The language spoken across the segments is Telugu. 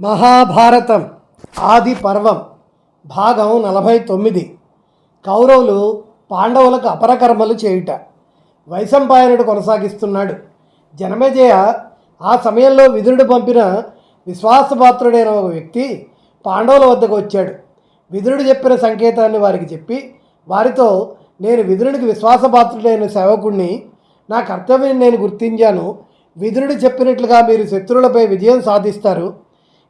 మహాభారతం ఆది పర్వం భాగం నలభై తొమ్మిది. కౌరవులు పాండవులకు అపరకర్మలు చేయుట వైశంపాయనుడు కొనసాగిస్తున్నాడు. జనమేజయ ఆ సమయంలో విదురుడు పంపిన విశ్వాసపాత్రుడైన ఒక వ్యక్తి పాండవుల వద్దకు వచ్చాడు. విదురుడు చెప్పిన సంకేతాన్ని వారికి చెప్పి వారితో నేను విదురుడికి విశ్వాసపాత్రుడైన సేవకుణ్ణి నా కర్తవ్యం నేను గుర్తించాను. విదురుడు చెప్పినట్లుగా మీరు శత్రువులపై విజయం సాధిస్తారు.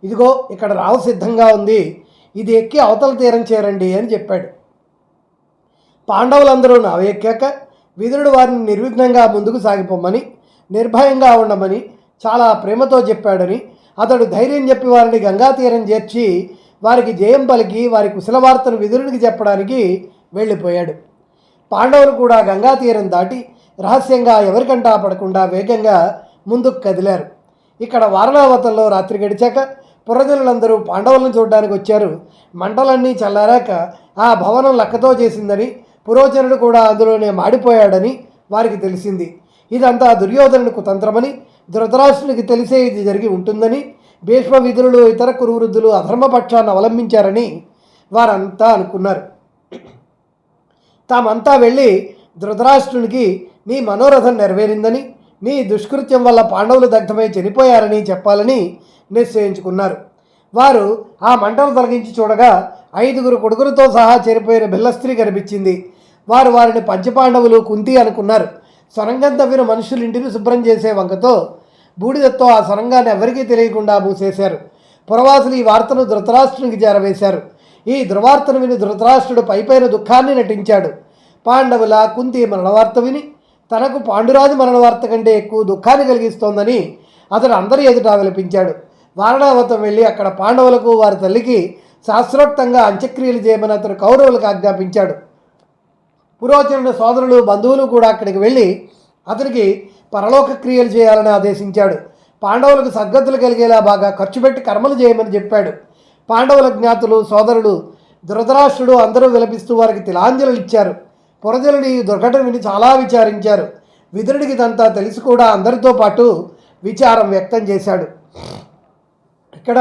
ఇదిగో ఇక్కడ రావు సిద్ధంగా ఉంది. ఇది ఎక్కి అవతల తీరం చేరండి అని చెప్పాడు. పాండవులందరూ నావ ఎక్కాక విదురుడు వారిని నిర్విఘ్నంగా ముందుకు సాగిపోమని నిర్భయంగా ఉండమని చాలా ప్రేమతో చెప్పాడని అతడు ధైర్యం చెప్పి వారిని గంగా తీరం చేర్చి వారికి జయం పలికి వారి కుశల వార్తను విదురుడికి చెప్పడానికి వెళ్ళిపోయాడు. పాండవులు కూడా గంగా తీరం దాటి రహస్యంగా ఎవరికంటా పడకుండా వేగంగా ముందుకు కదిలారు. ఇక్కడ వారణావతంలో రాత్రి గడిచాక పురజనులందరూ పాండవులను చూడడానికి వచ్చారు. మంటలన్నీ చల్లారాక ఆ భవనం లక్కతో చేసిందని పురోజనుడు కూడా అందులోనే మాడిపోయాడని వారికి తెలిసింది. ఇదంతా దుర్యోధనుని కుతంత్రమని ధృతరాష్ట్రునికి తెలిసే ఇది జరిగి ఉంటుందని భీష్మ విధులు ఇతర కురువృద్ధులు అధర్మపక్షాన్ని అవలంబించారని వారంతా అనుకున్నారు. తామంతా వెళ్ళి ధృతరాష్ట్రునికి నీ మనోరథం నెరవేరిందని మీ దుష్కృత్యం వల్ల పాండవులు దగ్ధమై చనిపోయారని చెప్పాలని నిశ్చయించుకున్నారు. వారు ఆ మంటలు తొలగించి చూడగా ఐదుగురు కొడుకులతో సహా చనిపోయిన బిల్లస్త్రీ కనిపించింది. వారు వారిని పంచపాండవులు కుంతి అనుకున్నారు. సొరంగం తవ్విన మనుషులు ఇంటిని శుభ్రం చేసే వంకతో బూడిదతో ఆ సొరంగాన్ని ఎవరికీ తెలియకుండా మూసేశారు. పురవాసులు ఈ వార్తను ధృతరాష్ట్రునికి చేరవేశారు ఈ దుర్వార్తను విని ధృతరాష్ట్రుడు పైపైన దుఃఖాన్ని నటించాడు. పాండవుల కుంతి మరణవార్త విని తనకు పాండురాజు మరణవార్త కంటే ఎక్కువ దుఃఖాన్ని కలిగిస్తోందని అతడు అందరి ఎదుట విలపించాడు వారణావతం వెళ్ళి అక్కడ పాండవులకు వారి తల్లికి శాస్త్రోక్తంగా అంత్యక్రియలు చేయమని అతడు కౌరవులకు ఆజ్ఞాపించాడు. పురోచనుడు సోదరులు బంధువులు కూడా అక్కడికి వెళ్ళి అతనికి పరలోక క్రియలు చేయాలని ఆదేశించాడు. పాండవులకు సద్గతులు కలిగేలా బాగా ఖర్చు పెట్టి కర్మలు చేయమని చెప్పాడు. పాండవుల జ్ఞాతులు సోదరుడు ధృతరాష్ట్రుడు అందరూ విలపిస్తూ వారికి తిలాంజలులు ఇచ్చారు. పురజనుడు ఈ దుర్ఘటన విని చాలా విచారించారు. విదురుడికి ఇదంతా తెలిసి కూడా అందరితో పాటు విచారం వ్యక్తం చేశాడు. ఇక్కడ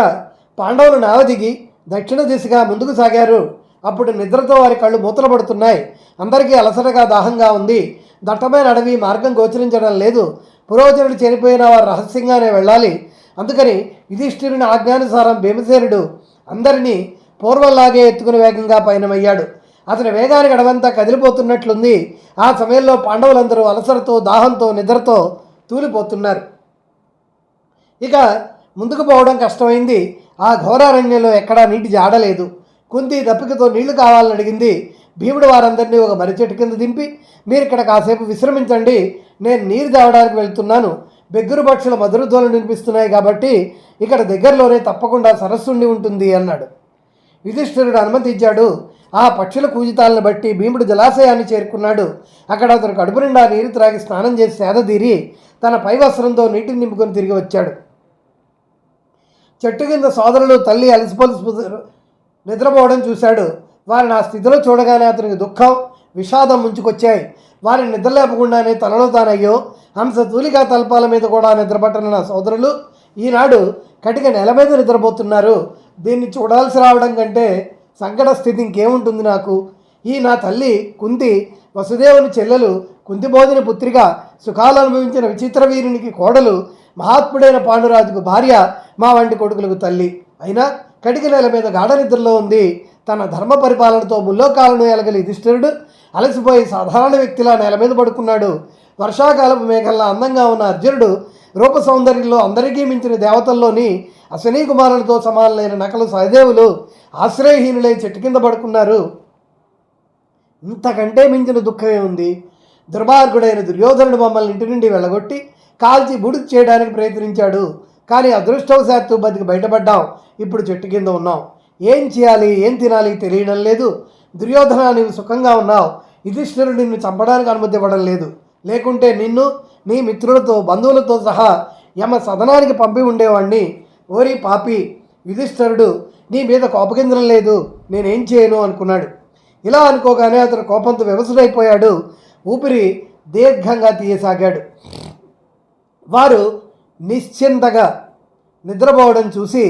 పాండవులు నావ దిగి దక్షిణ దిశగా ముందుకు సాగారు. అప్పుడు నిద్రతో వారి కళ్ళు మూతలు పడుతున్నాయి. అందరికీ అలసటగా దాహంగా ఉంది. దట్టమైన అడవి మార్గం గోచరించడం లేదు. పురోజనుడు చనిపోయిన వారు రహస్యంగానే వెళ్ళాలి. అందుకని యుధిష్ఠిరుని ఆజ్ఞానుసారం భీమసేనుడు అందరినీ పూర్వంలాగే ఎత్తుకుని వేగంగా పయనమయ్యాడు. అతని వేగానికి అడవంతా కదిలిపోతున్నట్లుంది. ఆ సమయంలో పాండవులందరూ అలసరతో దాహంతో నిద్రతో తూలిపోతున్నారు. ఇక ముందుకు పోవడం కష్టమైంది. ఆ ఘోరారణ్యంలో ఎక్కడా నీటి జాడలేదు కుంతి దప్పికతో నీళ్ళు కావాలని అడిగింది. భీముడు వారందరినీ ఒక మర్రి చెట్టు కింద దింపి మీరు ఇక్కడ కాసేపు విశ్రమించండి. నేను నీరు తాగడానికి వెళ్తున్నాను. బెగ్గురు పక్షుల మధురధ్వలు వినిపిస్తున్నాయి కాబట్టి ఇక్కడ దగ్గరలోనే తప్పకుండా సరస్సుండి ఉంటుంది అన్నాడు. యుధిష్ఠిరుడు అనుమతించాడు. ఆ పక్షుల కూజితాలను బట్టి భీముడు జలాశయాన్ని చేరుకున్నాడు. అక్కడ అతను కడుపు నిండా నీరు త్రాగి స్నానం చేసి సేదతీరి తన పై వస్త్రంతో నీటిని నింపుకొని తిరిగి వచ్చాడు. చెట్టు కింద సోదరులు తల్లి అలసిపొలసి నిద్రపోవడం చూశాడు. వారిని ఆ స్థితిలో చూడగానే అతనికి దుఃఖం విషాదం ముంచుకొచ్చాయి. వారిని నిద్రలేపకుండానే తనలో తానయ్యో హంస తూలికా తల్పాల మీద కూడా నిద్రపట్టని నా సోదరులు ఈనాడు కటిక నెల మీద నిద్రపోతున్నారు. దీన్ని చూడాల్సి రావడం కంటే సంకట స్థితి ఇంకేముంటుంది నాకు? ఈ నా తల్లి కుంతి వసుదేవుని చెల్లెలు కుంతిబోధిని పుత్రిక సుఖాలు అనుభవించిన విచిత్ర వీరునికి కోడలు మహాత్ముడైన పాండురాజుకు భార్య మా వంటి కొడుకులకు తల్లి. అయినా కటిక నెల మీద గాఢ నిద్రలో ఉంది. తన ధర్మ పరిపాలనతో ముల్లోకాలను ఎలగలి యుధిష్ఠిరుడు అలసిపోయి సాధారణ వ్యక్తిలా నేల మీద పడుకున్నాడు. వర్షాకాలపు మేఘల్లా అందంగా ఉన్న అర్జునుడు రూప సౌందర్యంలో అందరికీ మించిన దేవతల్లోని అశ్వనీ కుమారులతో సమానులైన నకలు సహదేవులు ఆశ్రయహీనులై చెట్టు కింద పడుకున్నారు. ఇంతకంటే మించిన దుఃఖమే ఉంది. దుర్మార్గుడైన దుర్యోధనుడు మమ్మల్ని ఇంటి నుండి వెళ్ళగొట్టి కాల్చి బుడికి చేయడానికి ప్రయత్నించాడు. కానీ అదృష్టవశాత్తు బతికి బయటపడ్డాం. ఇప్పుడు చెట్టు కింద ఉన్నాం. ఏం చేయాలి? ఏం తినాలి? తెలియడం లేదు. దుర్యోధన నీవు సుఖంగా ఉన్నావు. యుధిష్ఠిరుడు నిన్ను చంపడానికి అనుమతి ఇవ్వడం లేదు. లేకుంటే నిన్ను నీ మిత్రులతో బంధువులతో సహా యమ సదనానికి పంపి ఉండేవాణ్ణి. ఓరి పాపి యుధిష్ఠరుడు నీ మీద కోపగించడం లేదు నేనేం చేయను అనుకున్నాడు. ఇలా అనుకోగానే అతను కోపంతో వ్యవసుడైపోయాడు ఊపిరి దీర్ఘంగా తీయసాగాడు. వారు నిశ్చింతగా నిద్రపోవడం చూసి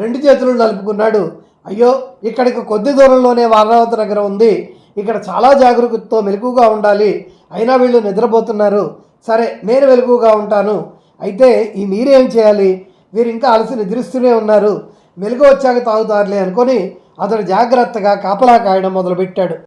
రెండు చేతులు నలుపుకున్నాడు. అయ్యో ఇక్కడికి కొద్ది దూరంలోనే వారణావతి నగరం ఉంది. ఇక్కడ చాలా జాగ్రత్తతో మెలకుగా ఉండాలి. అయినా వీళ్ళు నిద్రపోతున్నారు. సరే నేను వెలుగుగా ఉంటాను. అయితే ఈ మీరేం చేయాలి? వీరు ఇంకా అలసి నిద్రిస్తూనే ఉన్నారు. మెలుగు వచ్చాక తాగుతారులే అనుకొని అతడు జాగ్రత్తగా కాపలా కాయడం మొదలుపెట్టాడు.